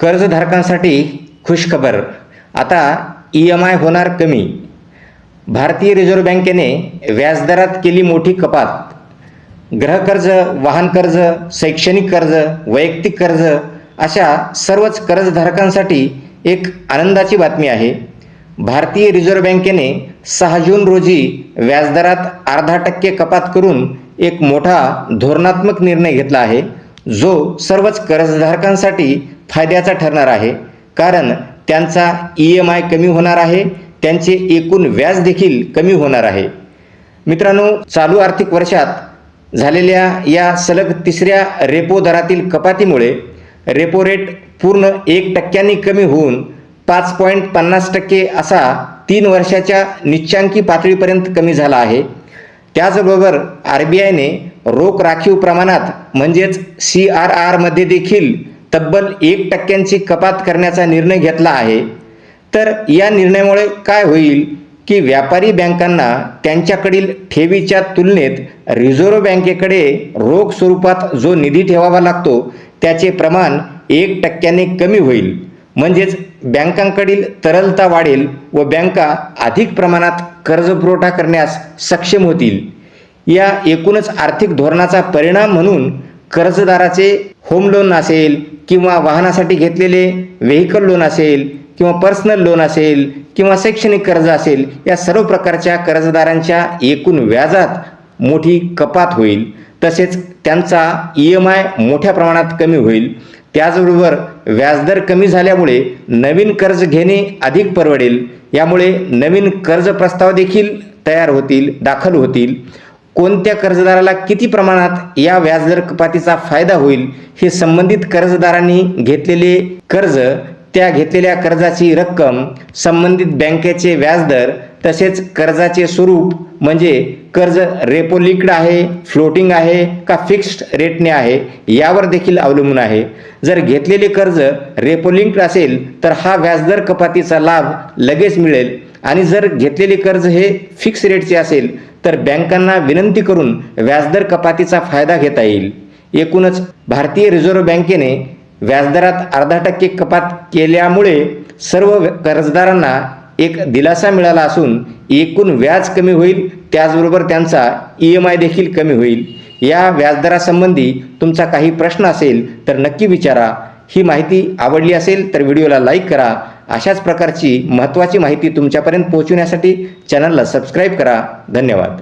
कर्जधारकांसाठी खुशखबर. आता E M I होणार कमी. भारतीय रिझर्व्ह बँकेने व्याजदरात केली मोठी कपात. गृहकर्ज वाहन कर्ज शैक्षणिक कर्ज वैयक्तिक कर्ज अशा सर्वच कर्जधारकांसाठी एक आनंदाची बातमी आहे. भारतीय रिझर्व्ह बँकेने सहा जून रोजी व्याजदरात अर्धा टक्के कपात करून एक मोठा धोरणात्मक निर्णय घेतला आहे जो सर्वच कर्जधारकांसाठी फायद्याचा ठरणार आहे. कारण त्यांचा ई एम आय कमी होणार आहे त्यांचे एकूण व्याज देखील कमी होणार आहे. मित्रांनो चालू आर्थिक वर्षात झालेल्या या सलग तिसऱ्या रेपो दरातील कपातीमुळे रेपो रेट पूर्ण एक टक्क्यांनी कमी होऊन पाच पॉईंट पन्नास टक्के असा तीन वर्षाच्या निच्चांकी पातळीपर्यंत कमी झाला आहे. त्याचबरोबर आर बी आयने रोख राखीव प्रमाणात म्हणजेच सी आर आरमध्ये देखील तब्बल एक टक्क्यांची कपात करण्याचा निर्णय घेतला आहे. तर या निर्णयामुळे काय होईल की व्यापारी बँकांना त्यांच्याकडील ठेवीच्या तुलनेत रिझर्व्ह बँकेकडे रोख स्वरूपात जो निधी ठेवावा लागतो त्याचे प्रमाण एक टक्क्याने कमी होईल. म्हणजेच बँकांकडील तरलता वाढेल व बँका अधिक प्रमाणात कर्जपुरवठा करण्यास सक्षम होतील. या एकूणच आर्थिक धोरणाचा परिणाम म्हणून कर्जदाराचे होम लोन असेल किंवा वाहनासाठी घेतलेले व्हेकल लोन असेल किंवा पर्सनल लोन असेल किंवा शैक्षणिक कर्ज असेल या सर्व प्रकारच्या कर्जदारांच्या एकूण व्याजात मोठी कपात होईल. तसेच त्यांचा ई एम आय मोठ्या प्रमाणात कमी होईल. त्याचबरोबर व्याजदर कमी झाल्यामुळे नवीन कर्ज घेणे अधिक परवडेल. यामुळे नवीन कर्ज प्रस्ताव देखील तयार होतील दाखल होतील. कोणत्या कर्जदाराला किती प्रमाणात या व्याजदर कपातीचा फायदा होईल हे संबंधित कर्जदारांनी घेतलेले कर्ज त्या घेतलेल्या कर्जाची रक्कम संबंधित बँकेचे व्याजदर तसेच कर्जाचे स्वरूप म्हणजे कर्ज रेपो लिक्ड आहे फ्लोटिंग आहे का फिक्स्ड रेटने आहे यावर देखील अवलंबून आहे. जर घेतलेले कर्ज रेपो लिंक्ड असेल तर हा व्याजदर कपातीचा लाभ लगेच मिळेल. आणि जर घेतलेले कर्ज हे फिक्स रेटचे असेल तर बँकांना विनंती करून व्याजदर कपातीचा फायदा घेता येईल. एकूणच भारतीय रिझर्व्ह बँकेने व्याजदरात अर्धा टक्के कपात केल्यामुळे सर्व कर्जदारांना एक दिलासा मिळाला असून एकूण व्याज कमी होईल त्याचबरोबर त्यांचा ई एम आय देखील कमी होईल. या व्याजदरासंबंधी तुमचा काही प्रश्न असेल तर नक्की विचारा. ही माहिती आवडली असेल तर व्हिडिओला लाईक करा. अशाच प्रकारची महत्त्वाची माहिती तुमच्यापर्यंत पोहोचवण्यासाठी चॅनलला सबस्क्राईब करा. धन्यवाद.